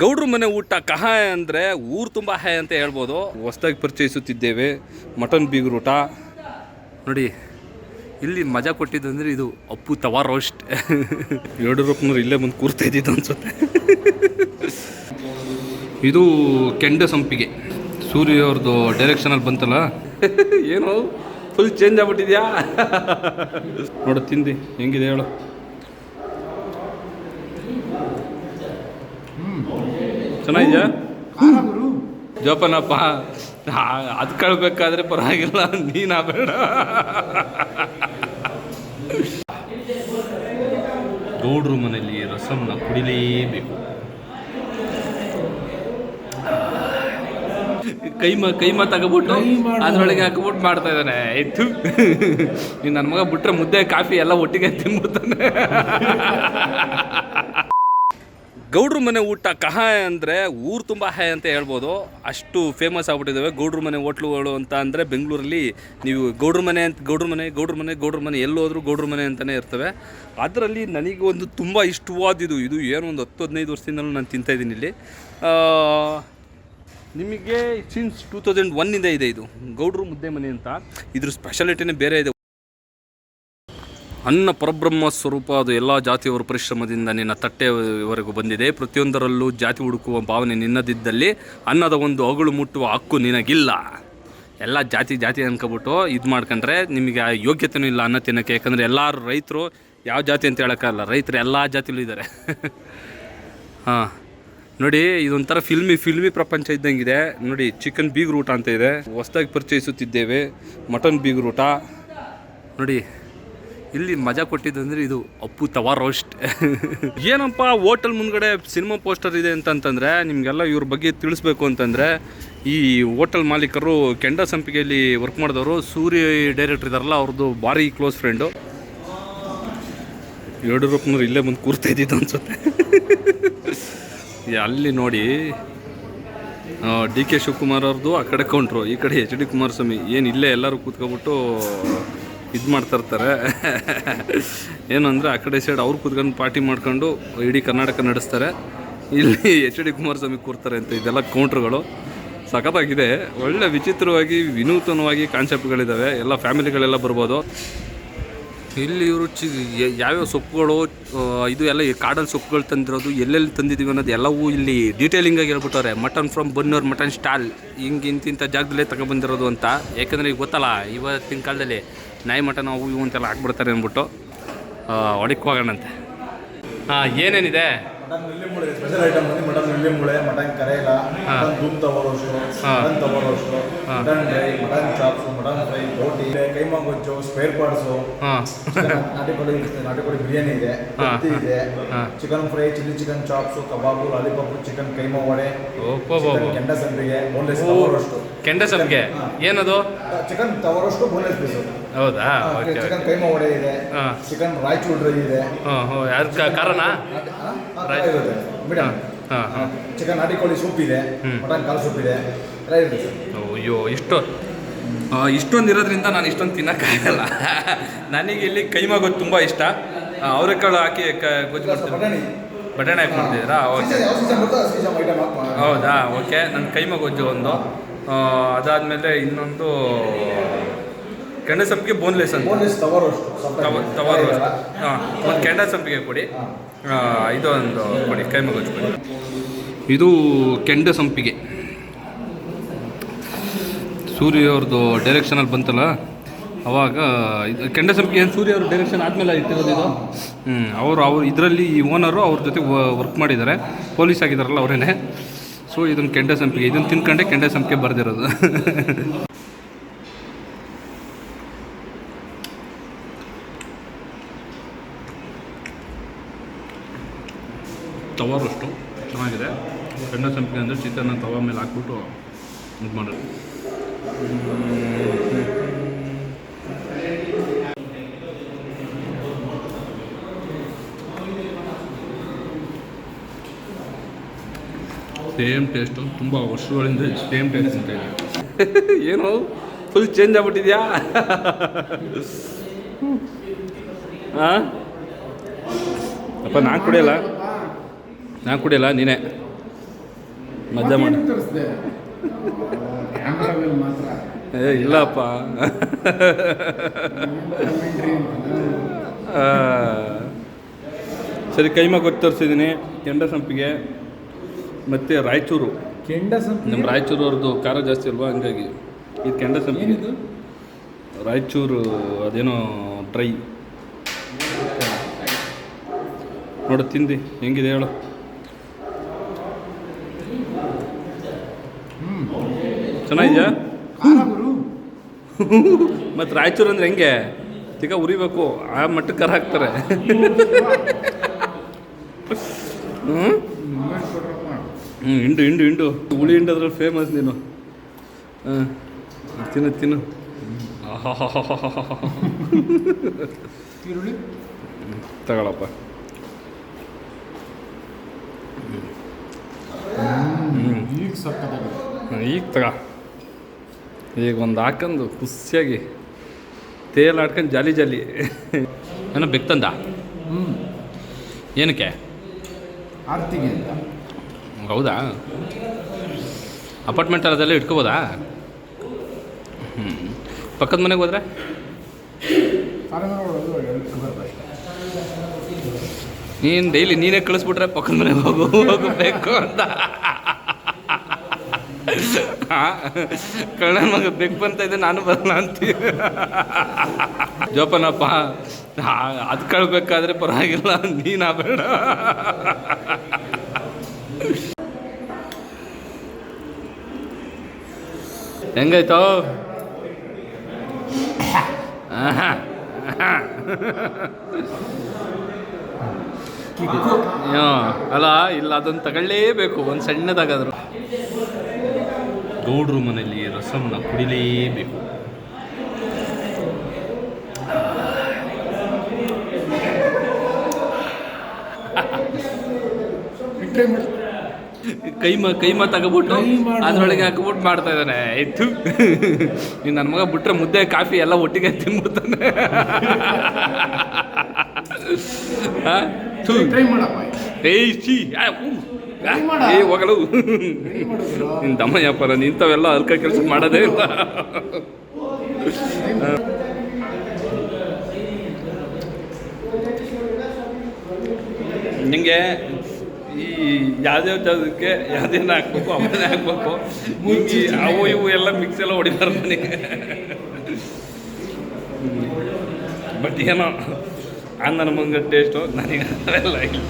ಗೌಡ್ರ ಮನೆ ಊಟ ಕಹಾಯ ಅಂದರೆ ಊರು ತುಂಬ ಹಾಯ್ ಅಂತ ಹೇಳ್ಬೋದು. ಹೊಸ್ದಾಗಿ ಪರಿಚಯಿಸುತ್ತಿದ್ದೇವೆ. ಮಟನ್ ಬೀಗ್ರೂಟ ಊಟ. ನೋಡಿ ಇಲ್ಲಿ ಮಜಾ ಕೊಟ್ಟಿದ್ದು ಅಂದರೆ ಇದು ಅಪ್ಪು ತವಾ ರೋಸ್ಟ್ ಯಡಿಯೂರಪ್ಪನವ್ರು ಇಲ್ಲೇ ಬಂದು ಕೂರ್ತಾ ಇದ್ದಿದ್ದು ಅನ್ಸುತ್ತೆ. ಇದು ಕೆಂಡ ಸಂಪಿಗೆ. ಸೂರ್ಯ ಅವ್ರದ್ದು ಡೈರೆಕ್ಷನಲ್ಲಿ ಬಂತಲ್ಲ? ಏನು ಫುಲ್ ಚೇಂಜ್ ಆಗ್ಬಿಟ್ಟಿದ್ಯಾ? ನೋಡು ತಿಂದು. ಹೆಂಗಿದೆ ಹೇಳು. ಚೆನ್ನಾಗಿದ್ಯಾ? ಜೋಪನಪ್ಪ ಅದು ಕಳ್ಬೇಕಾದ್ರೆ ಪರವಾಗಿಲ್ಲ ನೀನು ಬೇಡ. ಗೌಡ್ರ ಮನೆಯಲ್ಲಿ ರಸಮ್ನ ಕುಡಿಲೇಬೇಕು. ಕೈಮ ಕೈಮ ತಗೊಬಿಟ್ಟು ಅದ್ರೊಳಗೆ ಹಾಕ್ಬಿಟ್ಟು ಮಾಡ್ತಾ ಇದ್ದಾನೆ. ಆಯ್ತು. ನೀನು ನನ್ನ ಮಗ ಬಿಟ್ರೆ ಮುದ್ದೆ ಕಾಫಿ ಎಲ್ಲ ಒಟ್ಟಿಗೆ ತಿನ್ಬಿಡ್ತಾನೆ. ಗೌಡ್ರ ಮನೆ ಊಟ ಕಹಾಯ ಅಂದರೆ ಊರು ತುಂಬ ಹಾಯ್ ಅಂತ ಹೇಳ್ಬೋದು. ಅಷ್ಟು ಫೇಮಸ್ ಆಗ್ಬಿಟ್ಟಿದ್ದಾವೆ ಗೌಡ್ರ ಮನೆ ಹೋಟ್ಲುಗಳು ಅಂತ ಅಂದರೆ ಬೆಂಗಳೂರಲ್ಲಿ ನೀವು ಗೌಡ್ರ ಮನೆ ಅಂತ, ಗೌಡ್ರ ಮನೆ ಗೌಡ್ರ ಮನೆ ಗೌಡ್ರ ಮನೆ ಎಲ್ಲೋದ್ರೂ ಗೌಡ್ರ ಮನೆ ಅಂತಲೇ ಇರ್ತವೆ. ಅದರಲ್ಲಿ ನನಗೆ ಒಂದು ತುಂಬ ಇಷ್ಟವಾದಿದ್ದು ಇದು ಏನು ಒಂದು ಹತ್ತು, ಹದಿನೈದು ವರ್ಷದಿಂದಲೂ ನಾನು ತಿಂತಾಯಿದ್ದೀನಿ ಇಲ್ಲಿ. ನಿಮಗೆ ಸಿನ್ಸ್ ಟೂ ತೌಸಂಡ್ ಒನ್ನಿಂದ ಇದೆ ಇದು ಗೌಡ್ರು ಮುದ್ದೆ ಮನೆ ಅಂತ. ಇದ್ರ ಸ್ಪೆಷಾಲಿಟಿನೇ ಬೇರೆ ಇದೆ. ಅನ್ನ ಪರಬ್ರಹ್ಮ ಸ್ವರೂಪ ಅದು ಎಲ್ಲ ಜಾತಿಯವರ ಪರಿಶ್ರಮದಿಂದ ನಿನ್ನ ತಟ್ಟೆವರೆಗೂ ಬಂದಿದೆ. ಪ್ರತಿಯೊಂದರಲ್ಲೂ ಜಾತಿ ಹುಡುಕುವ ಭಾವನೆ ನಿನ್ನದಿದ್ದಲ್ಲಿ ಅನ್ನದ ಒಂದು ಅಗಳು ಮುಟ್ಟುವ ಹಕ್ಕು ನಿನಗಿಲ್ಲ. ಎಲ್ಲ ಜಾತಿ ಜಾತಿ ಅನ್ಕೊಬಿಟ್ಟು ಇದು ಮಾಡ್ಕೊಂಡ್ರೆ ನಿಮಗೆ ಆ ಯೋಗ್ಯತೆನೂ ಇಲ್ಲ ಅನ್ನ ತಿನ್ನೋಕ್ಕೆ. ಯಾಕಂದರೆ ಎಲ್ಲರೂ ರೈತರು, ಯಾವ ಜಾತಿ ಅಂತ ಹೇಳೋಕ್ಕಾಗಲ್ಲ, ರೈತರು ಎಲ್ಲ ಜಾತಿಲೂ ಇದ್ದಾರೆ ಹಾಂ. ನೋಡಿ, ಇದೊಂಥರ ಫಿಲ್ಮಿ ಫಿಲ್ಮಿ ಪ್ರಪಂಚ ಇದ್ದಂಗಿದೆ. ನೋಡಿ, ಚಿಕನ್ ಬೀಗ್ ರೂಟ ಅಂತ ಇದೆ. ಹೊಸ್ದಾಗಿ ಪರಿಚಯಿಸುತ್ತಿದ್ದೇವೆ. ಮಟನ್ ಬೀಗ್ ರೂಟ ನೋಡಿ. ಇಲ್ಲಿ ಮಜಾ ಕೊಟ್ಟಿದ್ದು ಅಂದರೆ ಇದು ಅಪ್ಪು ತವಾ ರೋಸ್ಟ್ ಏನಪ್ಪ ಹೋಟೆಲ್ ಮುಂದ್ಗಡೆ ಸಿನಿಮಾ ಪೋಸ್ಟರ್ ಇದೆ ಅಂತಂತಂದರೆ ನಿಮಗೆಲ್ಲ ಇವ್ರ ಬಗ್ಗೆ ತಿಳಿಸ್ಬೇಕು ಅಂತಂದರೆ ಈ ಹೋಟೆಲ್ ಮಾಲೀಕರು ಕೆಂಡ ಸಂಪಿಗೆಯಲ್ಲಿ ವರ್ಕ್ ಮಾಡಿದವರು ಸೂರ್ಯ ಡೈರೆಕ್ಟರ್ ಇದಾರಲ್ಲ, ಅವ್ರದ್ದು ಭಾರಿ ಕ್ಲೋಸ್ ಫ್ರೆಂಡು. ಯಡಿಯೂರಪ್ಪನವ್ರು ಇಲ್ಲೇ ಬಂದು ಕೂರ್ತಾ ಇದ್ದಿದ್ದು ಅನ್ಸುತ್ತೆ. ಅಲ್ಲಿ ನೋಡಿ ಡಿ ಕೆ ಶಿವಕುಮಾರ್ ಅವ್ರದ್ದು ಆ ಕಡೆ ಕೌಂಟ್ರು ಈ ಕಡೆ ಎಚ್ ಡಿ ಕುಮಾರಸ್ವಾಮಿ. ಏನು ಇಲ್ಲೇ ಎಲ್ಲರೂ ಕೂತ್ಕೊಬಿಟ್ಟು ಇದು ಮಾಡ್ತಾ ಇರ್ತಾರೆ. ಏನು ಅಂದರೆ ಆ ಕಡೆ ಸೈಡ್ ಅವ್ರು ಕೂತ್ಕೊಂಡು ಪಾರ್ಟಿ ಮಾಡ್ಕೊಂಡು ಇಡೀ ಕರ್ನಾಟಕ ನಡೆಸ್ತಾರೆ. ಇಲ್ಲಿ ಎಚ್ ಡಿ ಕುಮಾರಸ್ವಾಮಿ ಕೂರ್ತಾರೆ ಅಂತ ಇದೆಲ್ಲ ಕೌಂಟ್ರ್ಗಳು ಸಖತ್ತಾಗಿದೆ. ಒಳ್ಳೆ ವಿಚಿತ್ರವಾಗಿ, ವಿನೂತನವಾಗಿ ಕಾನ್ಸೆಪ್ಟ್ಗಳಿದ್ದಾವೆ ಎಲ್ಲ ಫ್ಯಾಮಿಲಿಗಳೆಲ್ಲ ಬರ್ಬೋದು. ಇಲ್ಲಿ ಇವರು ಚಿ ಯಾವ್ಯಾವ ಸೊಪ್ಪುಗಳು ಇದು ಎಲ್ಲ ಕಾಡಲ್ಲಿ ಸೊಪ್ಪುಗಳು ತಂದಿರೋದು, ಎಲ್ಲೆಲ್ಲಿ ತಂದಿದ್ದೀವಿ ಅನ್ನೋದು ಎಲ್ಲವೂ ಇಲ್ಲಿ ಡೀಟೇಲಿಂಗಾಗಿ ಹೇಳ್ಬಿಟ್ಟವ್ರೆ. Mutton from Bannur mutton stall ಹಿಂಗೆ ಇಂತಿಂಥ ಜಾಗದಲ್ಲೇ ತಗೊಂಡ್ಬಂದಿರೋದು ಅಂತ. ಯಾಕಂದರೆ ಈಗ ಗೊತ್ತಲ್ಲ, ಇವತ್ತಿನ ಕಾಲದಲ್ಲಿ ನಾಯಿ ಮಟನ್ ಅವು ಇವು ಅಂತೆಲ್ಲ ಹಾಕ್ಬಿಡ್ತಾರೆ ಅಂದ್ಬಿಟ್ಟು ಹೊಡಿಕ್ ಹೋಗೋಣಂತೆ. ಹಾಂ ಏನೇನಿದೆ? ಮಟನ್ನಲ್ಲಿ ಮೂಳೆ ಸ್ಪೆಷಲ್ ಐಟಮ್ ಬಂದು ಮಟನ್ನಲ್ಲಿ ಮೂಳೆ ಮಟನ್ ಕರೇಲ ಮಟನ್ ಧೂಮ್ tawa roast mutton tawa roast mutton dry mutton chops mutton fry ರೋಟಿ. ಕೈಮಾ ಗೊಜ್ಜು ಸ್ಪೇರ್ ಪಾರ್ಟ್ಸು ನಾಟಿಕೋಳಿ ನಾಟಿ ಕೋಳಿ ನಾಟಿ ಕೋಳಿ ಬಿರಿಯಾನಿ ಇದೆ ಇದೆ chicken fry chilli chicken chops ಕಬಾಬು ಲಾಲಿಪಾಪ್ ಚಿಕನ್ ಕೈಮಾ ವಡೆ ಕೆಂಡ ಸಂಪಿಗೆ ಬೋನ್ಲೆಸ್ ತವರೋಷ್ಟು ಕೆಂಡ ಸಂಪಿಗೆ? ಏನದು? Chicken tawa roast boneless piece ಹೌದಾ? ಚಿಕನ್ ಕೈಮಾ ವಡೆ ಇದೆ ಚಿಕನ್ ರಾಯಚೂರ್ ಡ್ರೈ ಇದೆ. ಹಾಂ ಕಾರಣ ಮೇಡಮ್ ಹಾಂ ಹಾಂ ಚಿಕನ್ ನಾಟಿ ಕೋಳಿ ಸೂಪ್ ಇದೆ ಮಟನ್ ಕಾಲು ಸೂಪ್ ಇದೆ ಎಲ್ಲ ಸರ್. ಅಯ್ಯೋ ಇಷ್ಟು ಇಷ್ಟೊಂದು ಇರೋದ್ರಿಂದ ನಾನು ಇಷ್ಟೊಂದು ತಿನ್ನೋಕ್ಕಾಗಲ್ಲ ನನಗೆ ಇಲ್ಲಿ ಕೈಮಾಗೋದು ತುಂಬ ಇಷ್ಟ. ಅವರೆಕಾಳು ಹಾಕಿ ಕ ಗೊಜ್ಜು ಮಾಡ್ತೀನಿ ಬಟಾಣಿ. ಹಾಕಿ ಮಾಡ್ತಿದ್ದೀರಾ? ಓಕೆ ಹೌದಾ? ಓಕೆ ನನ್ನ ಕೈಮಾ ಗೊಜ್ಜು ಒಂದು. ಅದಾದಮೇಲೆ ಇನ್ನೊಂದು ಕೆಂಡ ಸಂಪಿಗೆ ಬೋನ್ಲೆಸ್ ಅಂತ. ಬೋನ್ಲೆಸ್ ತವರು ತವರು ಹಾಂ ಒಂದು ಕೆಂಡ ಸಂಪಿಗೆ ಕೊಡಿ. ಇದು ಒಂದು ಕೊಡಿ ಕೈ ಮಗಜ್ ಕೊಡಿ. ಇದು ಕೆಂಡ ಸಂಪಿಗೆ. ಸೂರ್ಯ ಅವ್ರದ್ದು ಡೈರೆಕ್ಷನಲ್ಲಿ ಬಂತಲ್ಲ ಅವಾಗ ಇದು ಕೆಂಡ ಸಂಪಿಗೆ ಏನು ಸೂರ್ಯ ಅವ್ರ ಡೈರೆಕ್ಷನ್ ಆದಮೇಲೆ ಇಟ್ಟಿರೋದು ಇದು? ಹ್ಞೂ ಅವರು ಅವ್ರು ಇದರಲ್ಲಿ ಈ ಓನರು ಅವ್ರ ಜೊತೆ ವರ್ಕ್ ಮಾಡಿದ್ದಾರೆ. ಪೊಲೀಸ್ ಆಗಿದ್ದಾರಲ್ಲ ಅವರೇನೆ. ಸೊ ಇದನ್ನು ಕೆಂಡ ಸಂಪಿಗೆ. ಇದನ್ನು ತಿನ್ಕೊಂಡೆ ಕೆಂಡ ಸಂಪಿಗೆ ಬರೆದಿರೋದು. ತವಾರಷ್ಟು. ಚೆನ್ನಾಗಿದೆ. ಎಣ್ಣೆ ಸಂಪಿಗೆ ಅಂದರೆ ಚಿಕನ್ನ ತವಾ ಮೇಲೆ ಹಾಕ್ಬಿಟ್ಟು ಇದು ಮಾಡೋದು. Same taste. ತುಂಬ ವರ್ಷಗಳಿಂದ ಸೇಮ್ ಟೇಸ್ಟ್ ಅಂತ ಇದೆ. ಏನು? ಫುಲ್ ಚೇಂಜ್ ಆಗ್ಬಿಟ್ಟಿದ್ಯಾ? ಹಾಂ ಅಪ್ಪ, ನಾನು ಕುಡಿಯಲ್ಲ? ನಾನು ಕುಡಿಯಲ್ಲ ನೀನೇ. ಮಜಾ ಮಾಡಿ. ಏ ಇಲ್ಲಪ್ಪ. ಸರಿ ಕೈಮ ಗೊತ್ತು ತರಿಸಿದ್ದೀನಿ ಕೆಂಡ ಸಂಪಿಗೆ ಮತ್ತು ರಾಯಚೂರು. ಕೆಂಡ ಸಂಪಿಗೆ? ನಮ್ಮ ರಾಯಚೂರು ಅವ್ರದ್ದು ಖಾರ ಜಾಸ್ತಿ ಅಲ್ವಾ ಹಂಗಾಗಿ. ಇದು ಕೆಂಡ ಸಂಪಿಗೆ. ರಾಯಚೂರು ಅದೇನೋ ಡ್ರೈ. ನೋಡು ತಿಂದು. ಹೆಂಗಿದೆ ಹೇಳು. ಚೆನ್ನಾಗಿದೆಯಾ? ಮತ್ತು ರಾಯಚೂರು ಅಂದ್ರೆ ಹೆಂಗೆ? ತಿಕ್ಕ ಉರಿಬೇಕು. ಆ ಮಟ್ಟಕ್ಕೆ ಕರ ಹಾಕ್ತಾರೆ. ಹ್ಞೂ ಹ್ಞೂ ಹಿಂಡು ಹಿಂಡು ಹಿಂಡು. ಹುಳಿ ಹಿಂಡು ಅದ್ರಲ್ಲಿ ಫೇಮಸ್ ನೀನು. ಹಾಂ. ತಿನ್ನು ತಿನ್ನು. ತಗೊಳಪ್ಪ. ಈಗ ತಗ ಈಗ ಒಂದು ಹಾಕೊಂಡು ಖುಷಿಯಾಗಿ ತೇಲ್ ಆಡ್ಕೊಂಡು ಜಾಲಿ ಜಾಲಿ ಏನೋ ಬೆಕ್ತಂದ ಹ್ಞೂ ಏನಕ್ಕೆ? ಆರ್ತಿಗೆ ಅಂತ. ಹೌದಾ? ಅಪಾರ್ಟ್ಮೆಂಟ್ ಅಲ್ಲದೆಲ್ಲ ಇಟ್ಕೋಬೋದಾ? ಹ್ಞೂ ಪಕ್ಕದ ಮನೆಗೆ ಹೋದ್ರೆ? ನೀನು ಡೈಲಿ ನೀನೇ ಕಳಿಸ್ಬಿಟ್ರೆ ಪಕ್ಕದ ಮನೆಗೆ ಹೋಗು ಹೋಗಬೇಕು ಅಂತ. ಕಳ್ಳನ ಮಗ ಬೇಕು ಬಂತ ಇದೆ ನಾನು ಬರಲ್ಲ ಅಂತೀವಿ ಜೋಪನಪ್ಪ ಅದು ಕಳ್ಬೇಕಾದ್ರೆ ಪರವಾಗಿಲ್ಲ, ನೀನು ಬೇಡ. ಹೆಂಗಾಯ್ತು? ಅಲ್ಲ, ಇಲ್ಲ ಅದನ್ನು ತಗೊಳ್ಳೇಬೇಕು, ಒಂದು ಸಣ್ಣದಾಗಾದ್ರು. ಗೌಡ್ರು ಮನೆಯಲ್ಲಿ ರಸಮ್ನ ಕುಡಿಲೇಬೇಕು ಕೈಮ ಕೈಮ ತಗೋಬಿಟ್ಟು. ಅದ್ರೊಳಗೆ ಹಾಕ್ಬಿಟ್ಟು ಮಾಡ್ತಾ ಇದ್ದಾನೆ ಆಯ್ತು ನೀನು ನನ್ನ ಮಗ ಬಿಟ್ರೆ ಮುದ್ದೆ ಕಾಫಿ ಎಲ್ಲ ಒಟ್ಟಿಗೆ ತಿನ್ಬಿಡ್ತಾನೆ? ಟ್ರೈ ಮಾಡಪ್ಪ. ಏಯ್. ಏ ಹೋಗಲು. ದಮ್ಮ ವ್ಯಾಪಾರ ನಿಂತವೆಲ್ಲ ಅಲ್ಕ ಕೆಲಸ ಮಾಡೋದೇ ಇಲ್ಲ. ನಿಮಗೆ ಈ ಯಾವ್ದ್ಯಾವ್ದಕ್ಕೆ ಯಾವ್ದೇನ ಹಾಕ್ಬೇಕು ಅವನ್ನೇ ಹಾಕ್ಬೇಕು. ಈ ಅವು ಇವು ಎಲ್ಲ ಮಿಕ್ಸ್ ಎಲ್ಲ ಹೊಡಿತಾರೆ ನನಗೆ ಬಟ್ ಏನೋ ಆ ನನ್ನ ಮಂಗ ಟೇಸ್ಟು ನನಗೆ ಅವೆಲ್ಲ ಇಲ್ಲ.